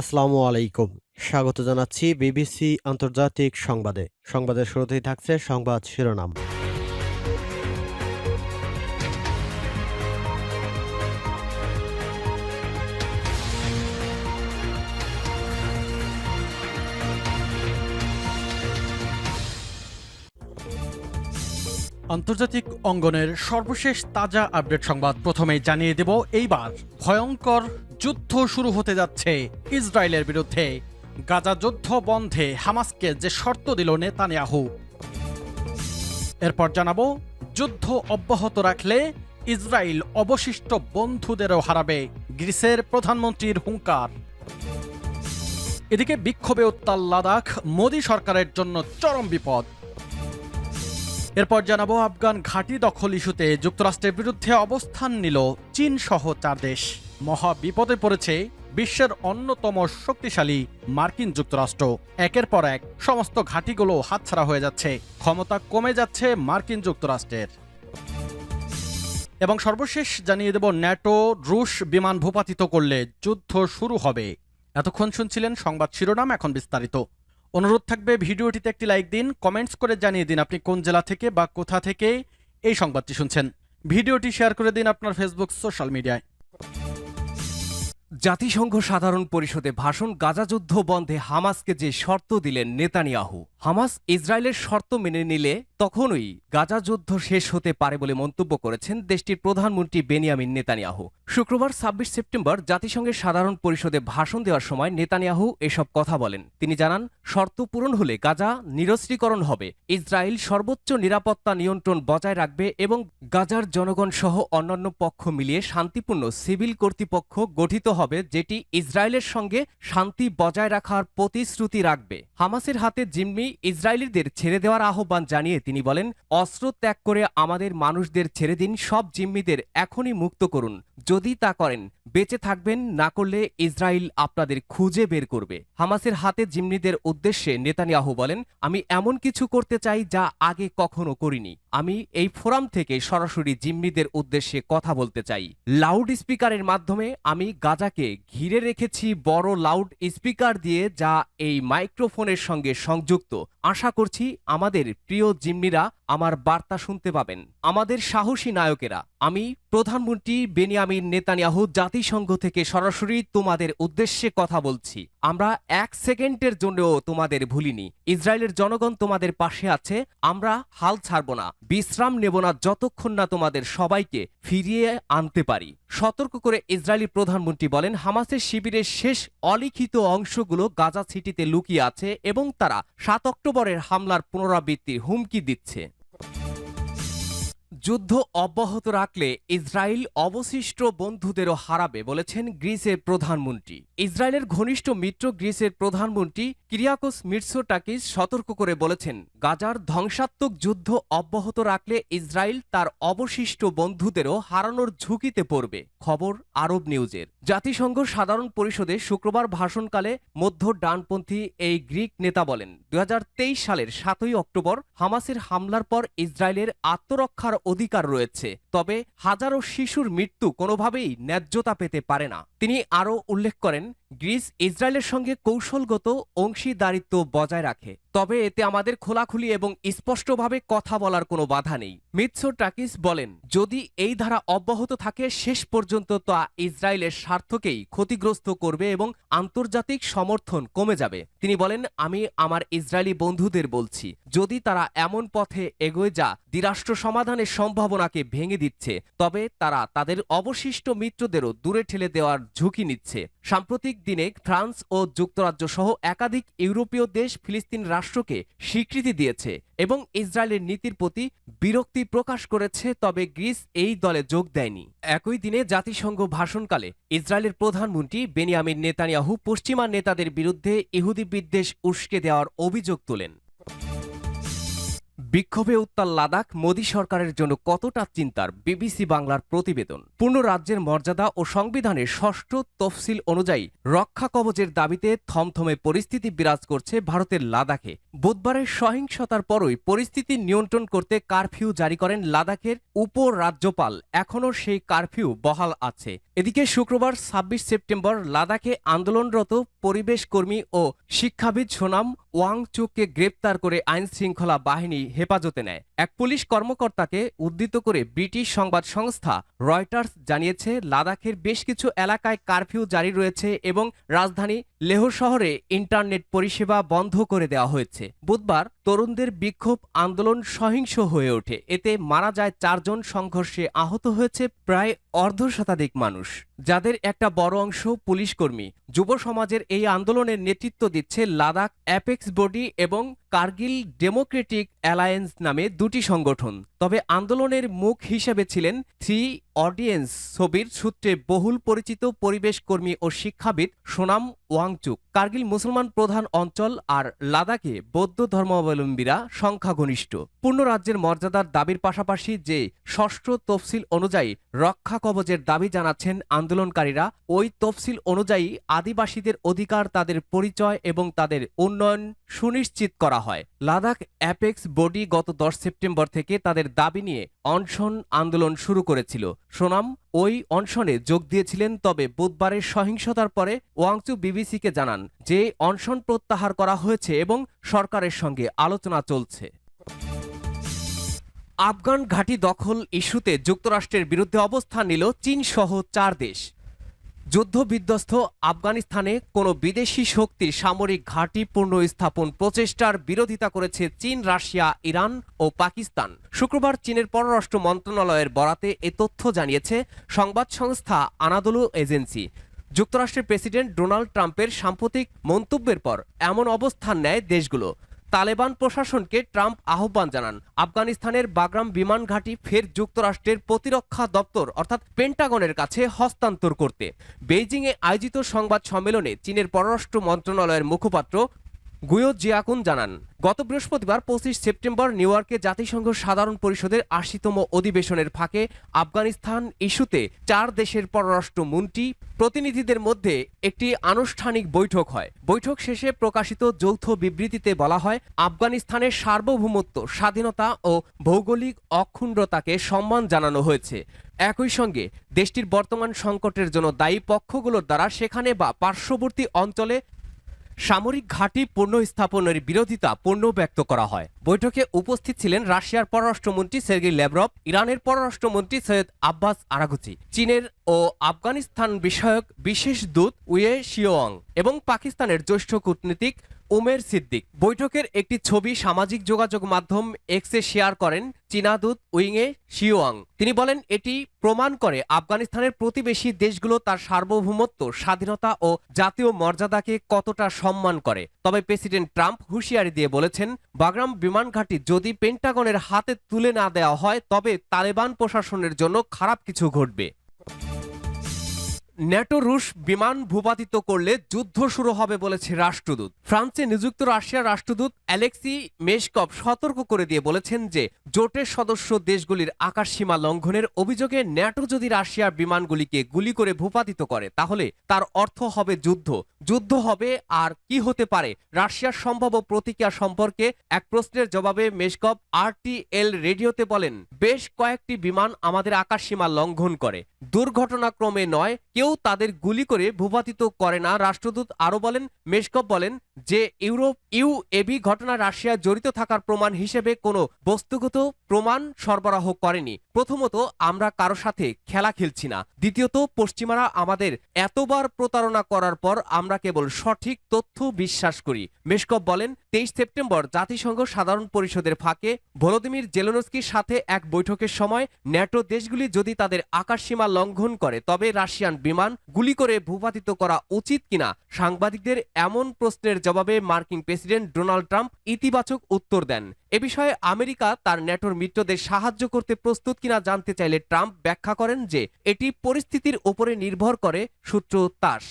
আসসালামু আলাইকুম। স্বাগত জানাচ্ছি বিবিসি আন্তর্জাতিক সংবাদে। সংবাদের শুরুতেই থাকছে সংবাদ শিরোনাম। আন্তর্জাতিক অঙ্গনের সর্বশেষ তাজা আপডেট সংবাদ প্রথমেই জানিয়ে দেব এইবার ভয়ঙ্কর যুদ্ধ শুরু হতে যাচ্ছে ইসরায়েলের বিরুদ্ধে। গাজা যুদ্ধ বন্ধে হামাসকে যে শর্ত দিল নেতানিয়াহু। এরপর জানাব, যুদ্ধ অব্যাহত রাখলে ইসরায়েল অবশিষ্ট বন্ধুদেরও হারাবে গ্রিসের প্রধানমন্ত্রীর হুঙ্কার। এদিকে বিক্ষোভে উত্তাল লাদাখ, মোদী সরকারের জন্য চরম বিপদ। এরপর জানাব, আফগান ঘাঁটি দখল ইস্যুতে যুক্তরাষ্ট্রের বিরুদ্ধে অবস্থান নিল চীন সহ চার দেশ। মহা বিপদে পড়েছে বিশ্বের অন্যতম শক্তিশালী মার্কিন যুক্তরাষ্ট্র। একের পর এক সমস্ত ঘাঁটিগুলো হাতছাড়া হয়ে যাচ্ছে। ক্ষমতা কমে যাচ্ছে মার্কিন যুক্তরাষ্ট্রের। এবং সর্বশেষ জানিয়ে দেব, ন্যাটো রুশ বিমান ভূপাতিত করলে যুদ্ধ শুরু হবে। এতক্ষণ শুনছিলেন সংবাদ শিরোনাম, এখন বিস্তারিত। অনুরোধ থাকবে, ভিডিওটিতে একটি লাইক দিন, কমেন্টস করে জানিয়ে দিন আপনি কোন জেলা থেকে বা কোথা থেকে এই সংবাদটি শুনছেন। ভিডিওটি শেয়ার করে দিন আপনার ফেসবুক, সোশ্যাল মিডিয়ায়। জাতিসংঘ সাধারণ পরিষদে ভাষণ গাজা যুদ্ধ বন্ধে হামাসকে যে শর্ত দিলেন নেতানিয়াহু, হামাস ইসরায়েলের শর্ত মেনে নিলে তখনই গাজা যুদ্ধ শেষ হতে পারে বলে মন্তব্য করেছেন দেশটির প্রধানমন্ত্রী বেনিয়ামিন নেতানিয়াহু। শুক্রবার ছাব্বিশ সেপ্টেম্বর জাতিসংঘের সাধারণ পরিষদে ভাষণ দেওয়ার সময় নেতানিয়াহু এসব কথা বলেন। তিনি জানান, শর্ত পূরণ হলে গাজা নিরস্ত্রীকরণ হবে, ইসরায়েল সর্বোচ্চ নিরাপত্তা নিয়ন্ত্রণ বজায় রাখবে এবং গাজার জনগণ সহ অন্যান্য পক্ষ মিলিয়ে শান্তিপূর্ণ সিভিল কর্তৃপক্ষ গঠিত হবে। যেটি ইসরায়েলের সঙ্গে শান্তি বজায় রাখার প্রতিশ্রুতি রাখবে। হামাসের হাতে জিম্মি ইসরায়েলিদের ছেড়ে দেওয়ার আহ্বান জানিয়ে তিনি বলেন, অস্ত্র ত্যাগ করে আমাদের মানুষদের ছেড়ে দিন, সব জিম্মিদের এখনই মুক্ত করুন। যদি তা করেন, বেঁচে থাকবেন, না করলে ইসরায়েল আপনাদের খুঁজে বের করবে। হামাসের হাতে জিম্মিদের উদ্দেশ্যে নেতানিয়াহু বলেন, আমি এমন কিছু করতে চাই যা আগে কখনো করিনি। আমি এই ফোরাম থেকে সরাসরি জিম্মিদের উদ্দেশ্যে কথা বলতে চাই। লাউড স্পিকারের মাধ্যমে আমি গাজাকে ঘিরে রেখেছি বড় লাউড স্পিকার দিয়ে যা এই মাইক্রোফোনের সঙ্গে সংযুক্ত। আশা করছি আমাদের প্রিয় জিম্মিরা আমার বার্তা শুনতে পাবেন। আমাদের সাহসী নায়কেরা, আমি প্রধানমন্ত্রী বেনিয়ামিন নেতানিয়াহু জাতিসংঘ থেকে সরাসরি তোমাদের উদ্দেশ্যে কথা বলছি। আমরা এক সেকেন্ডের জন্যও তোমাদের ভুলিনি। ইসরায়েলের জনগণ তোমাদের পাশে আছে, আমরা হাল ছাড়ব না। বিশ্রাম নেব না যতক্ষণ না তোমাদের সবাইকে ফিরিয়ে আনতে পারি। সতর্ক করে ইসরায়েলি প্রধানমন্ত্রী বলেন, হামাসের শিবিরের শেষ অলিখিত অংশগুলো গাজা সিটিতে লুকিয়ে আছে এবং তারা সাত অক্টোবরের হামলার পুনরাবৃত্তির হুমকি দিচ্ছে। যুদ্ধ অব্যাহত রাখলে ইসরায়েল অবশিষ্ট বন্ধুদেরও হারাবে, বলেছেন গ্রিসের প্রধানমন্ত্রী। ইসরায়েলের ঘনিষ্ঠ মিত্র গ্রিসের প্রধানমন্ত্রী কিরিয়াকোস মির্সোটাকিস সতর্ক করে বলেছেন, গাজার ধ্বংসাত্মক যুদ্ধ অব্যাহত রাখলে ইসরায়েল তার অবশিষ্ট বন্ধুদেরও হারানোর ঝুঁকিতে পড়বে। খবর আরব নিউজের। জাতিসংঘ সাধারণ পরিষদে শুক্রবার ভাষণকালে মধ্য ডানপন্থী এই গ্রিক নেতা বলেন দু হাজার তেইশ সালের সাতই অক্টোবর হামাসের হামলার পর ইসরায়েলের আত্মরক্ষার অধিকার রয়েছে, তবে হাজারো শিশুর মৃত্যু কোনোভাবেই ন্যায্যতা পেতে পারে না। তিনি আরও উল্লেখ করেন গ্রিস ইসরায়েলের সঙ্গে কৌশলগত অংশীদারিত্ব বজায় রাখে, তবে এতে আমাদের খোলাখুলি এবং স্পষ্টভাবে কথা বলার কোনো বাধা নেই। মিৎসো টাকিস বলেন, যদি এই ধারা অব্যাহত থাকে, শেষ পর্যন্ত তা ইসরায়েলের স্বার্থকেই ক্ষতিগ্রস্ত করবে এবং আন্তর্জাতিক সমর্থন কমে যাবে। তিনি বলেন, আমি আমার ইসরায়েলি বন্ধুদের বলছি, যদি তারা এমন পথে এগোয় যা দ্বিরাষ্ট্র সমাধানের সম্ভাবনাকে ভেঙে দিচ্ছে, তবে তারা তাদের অবশিষ্ট মিত্রদেরও দূরে ঠেলে দেওয়ার ঝুঁকি নিচ্ছে। সাম্প্রতিক দিনে ফ্রান্স ও যুক্তরাজ্য সহ একাধিক ইউরোপীয় দেশ ফিলিস্তিন রাষ্ট্রকে স্বীকৃতি দিয়েছে এবং ইসরায়েলের নীতির প্রতি বিরক্তি প্রকাশ করেছে, তবে গ্রিস এই দলে যোগ দেয়নি। একই দিনে জাতিসংঘ ভাষণকালে ইসরায়েলের প্রধানমন্ত্রী বেনিয়ামিন নেতানিয়াহু পশ্চিমা নেতাদের বিরুদ্ধে ইহুদি বিদ্বেষ উস্কে দেওয়ার অভিযোগ তোলেন। বিক্ষোভে উত্তাল লাদাখ, মোদী সরকারের জন্য কতটা চিন্তার বিবিসি বাংলার প্রতিবেদন। পূর্ণ রাজ্যের মর্যাদা ও সংবিধানের ষষ্ঠ তফসিল অনুযায়ী রক্ষা কবচের দাবিতে থমথমে পরিস্থিতি বিরাজ করছে ভারতের লাদাখে। বুধবারের সহিংসতার পরই পরিস্থিতি নিয়ন্ত্রণ করতে কারফিউ জারি করেন লাদাখের উপরাজ্যপাল। এখনও সেই কারফিউ বহাল আছে। এদিকে শুক্রবার ছাব্বিশ সেপ্টেম্বর লাদাখে আন্দোলনরত পরিবেশ কর্মী ও শিক্ষাবিদ সোনাম ওয়াংচুককে গ্রেপ্তার করে আইনশৃঙ্খলা বাহিনী হেফাজতে নেয়। এক পুলিশ কর্মকর্তাকে উদ্ধৃত করে ব্রিটিশ সংবাদ সংস্থা রয়টার্স জানিয়েছে, লাদাখের বেশ কিছু এলাকায় কারফিউ জারি রয়েছে এবং রাজধানী লেহ শহরে ইন্টারনেট পরিষেবা বন্ধ করে দেওয়া হয়েছে। বুধবার তরুণদের বিক্ষোভ আন্দোলন সহিংস হয়ে ওঠে। এতে মারা যায় চারজন, সংঘর্ষে আহত হয়েছে প্রায় অর্ধ শতাধিক মানুষ। যাদের একটা বড় অংশ পুলিশ কর্মী। যুব সমাজের এই আন্দোলনের নেতৃত্ব দিচ্ছে লাদাখ অ্যাপেক্স বডি এবং কার্গিল ডেমোক্রেটিক অ্যালায়েন্স নামে দুটি সংগঠন। তবে আন্দোলনের মুখ হিসেবে ছিলেন থ্রি অডিয়েন্স ছবির সূত্রে বহুল পরিচিত পরিবেশ কর্মী ও শিক্ষাবিদ সোনাম ওয়াংচুক। কার্গিল মুসলমান প্রধান অঞ্চল আর লাদাখে বৌদ্ধ ধর্মাবলম্বীরা সংখ্যাগরিষ্ঠ পূর্ণ রাজ্যের মর্যাদার দাবির পাশাপাশি যে ষষ্ঠ তফসিল অনুযায়ী রক্ষা কবচের দাবি জানাচ্ছেন আন্দোলনকারীরা, ওই তফসিল অনুযায়ী আদিবাসীদের অধিকার তাদের পরিচয় এবং তাদের উন্নয়ন সুনিশ্চিত করা হয়। লাদাখ অ্যাপেক্স বডি গত দশ সেপ্টেম্বর থেকে তাদের দাবি নিয়ে অনশন আন্দোলন শুরু করেছিল। সোনাম ওই অনশনে যোগ দিয়েছিলেন, তবে বুধবারের সহিংসতার পরে ওয়াংচু বিবিসিকে জানান যে অনশন প্রত্যাহার করা হয়েছে এবং সরকারের সঙ্গে আলোচনা চলছে। আফগান ঘাঁটি দখল ইস্যুতে যুক্তরাষ্ট্রের বিরুদ্ধে অবস্থান নিল চীন সহ চার দেশ। যুদ্ধবিধ্বস্ত আফগানিস্তানে কোনো বিদেশি শক্তির সামরিক ঘাঁটি পুনঃস্থাপন প্রচেষ্টার বিরোধিতা করেছে চীন, রাশিয়া, ইরান ও পাকিস্তান। শুক্রবার চীনের পররাষ্ট্র মন্ত্রণালয়ের বরাতে এ তথ্য জানিয়েছে সংবাদ সংস্থা আনাদোলু এজেন্সি। যুক্তরাষ্ট্রের প্রেসিডেন্ট ডোনাল্ড ট্রাম্পের সাম্প্রতিক মন্তব্যের পর এমন অবস্থান নেয় দেশগুলো। তালেবান প্রশাসনকে ট্রাম্প আহ্বান জানান। আফগানিস্তানের বাগরাম বিমান ঘাঁটি ফের যুক্তরাষ্ট্রের প্রতিরক্ষা দপ্তর, অর্থাৎ পেন্টাগনের কাছে হস্তান্তর করতে। বেইজিংয়ে আয়োজিত সংবাদ সম্মেলনে চীনের পররাষ্ট্র মন্ত্রণালয়ের মুখপাত্র গুয়ো জিয়াকুন জানান, গত বৃহস্পতিবার পঁচিশ সেপ্টেম্বর নিউ ইয়র্কে জাতিসংঘ সাধারণ পরিষদের আশিতম অধিবেশনের ফাঁকে আফগানিস্তান ইস্যুতে চার দেশের পররাষ্ট্রমন্ত্রী প্রতিনিধিদের মধ্যে একটি আনুষ্ঠানিক বৈঠক হয়। বৈঠক শেষে প্রকাশিত যৌথ বিবৃতিতে বলা হয়, আফগানিস্তানের সার্বভৌমত্ব, স্বাধীনতা ও ভৌগোলিক অক্ষুণ্ণতাকে সম্মান জানানো হয়েছে। একই সঙ্গে দেশটির বর্তমান সংকটের জন্য দায়ী পক্ষগুলোর দ্বারা সেখানে বা পার্শ্ববর্তী অঞ্চলে সামরিক ঘাঁটি পণ্য স্থাপনের বিরোধিতা পূর্ণ ব্যক্ত করা হয়। বৈঠকে উপস্থিত ছিলেন রাশিয়ার পররাষ্ট্রমন্ত্রী সের্গি ল্যাভরভ, ইরানের পররাষ্ট্রমন্ত্রী সৈয়দ আব্বাস আরাগুচি, চীনের ও আফগানিস্তান বিষয়ক বিশেষ দূত উয়ে শিওয়াং এবং পাকিস্তানের জ্যেষ্ঠ কূটনীতিক উমের সিদ্দিক। বৈঠকের একটি ছবি সামাজিক যোগাযোগ মাধ্যম এক্সে শেয়ার করেন চীনা দূত উইংয়ে শিওয়াং। তিনি বলেন, এটি প্রমাণ করে আফগানিস্তানের প্রতিবেশী দেশগুলো তার সার্বভৌমত্ব, স্বাধীনতা ও জাতীয় মর্যাদাকে কতটা সম্মান করে। তবে প্রেসিডেন্ট ট্রাম্প হুঁশিয়ারি দিয়ে বলেছেন, বাগরাম বিমান ঘাঁটি যদি পেন্টাগনের হাতে তুলে না দেওয়া হয়, তবে তালেবান প্রশাসনের জন্য খারাপ কিছু ঘটবে। ন্যাটো রুশ বিমান ভূপাতিত করলে যুদ্ধ শুরু হবে বলেছে রাষ্ট্রদূত। ফ্রান্সে নিযুক্ত রাশিয়ার রাষ্ট্রদূত অ্যালেক্সি মেশকভ সতর্ক করে দিয়ে বলেছেন যে, জোটের সদস্য দেশগুলির আকাশসীমা লঙ্ঘনের অভিযোগে ন্যাটো যদি রাশিয়ার বিমানগুলিকে গুলি করে ভূপাতিত করে, তাহলে তার অর্থ হবে যুদ্ধ। যুদ্ধ হবে আর কি হতে পারে? রাশিয়ার সম্ভাব্য প্রতিক্রিয়া সম্পর্কে এক প্রশ্নের জবাবে মেশকভ আরটিএল রেডিওতে বলেন, বেশ কয়েকটি বিমান আমাদের আকাশসীমা লঙ্ঘন করে। দুর্ঘটনাক্রমে নয়, কেউ তাদের গুলি করে ভূপাতিত করে না। রাষ্ট্রদূত আরও বলেন মেশকপ বলেন যে, ইউরোপ ইউ এবি ঘটনা রাশিয়া জড়িত থাকার প্রমাণ হিসেবে কোনো বস্তুগত প্রমাণ সরবরাহ করেনি। প্রথমত, আমরা কারও সাথে খেলা খেলছি না। দ্বিতীয়ত, পশ্চিমারা আমাদের এতবার প্রতারণা করার পর আমরা কেবল সঠিক তথ্য বিশ্বাস করি। মেশকভ বলেন, তেইশ সেপ্টেম্বর জাতিসংঘ সাধারণ পরিষদের ফাঁকে ভলোদিমির জেলোনস্কির সাথে এক বৈঠকের সময় ন্যাটো দেশগুলি যদি তাদের আকাশসীমা লঙ্ঘন করে, তবে রাশিয়ান বিমান গুলি করে ভূপাতিত করা উচিত কিনা, সাংবাদিকদের এমন প্রশ্নের জবাবে মার্কিন প্রেসিডেন্ট ডোনাল্ড ট্রাম্প ইতিবাচক উত্তর দেন। এ বিষয়ে আমেরিকা তার ন্যাটোর মিত্রদের সাহায্য করতে প্রস্তুত কিনা জানতে চাইলে ট্রাম্প ব্যাখ্যা করেন যে, এটি পরিস্থিতির ওপরে নির্ভর করে, সূত্র তাস।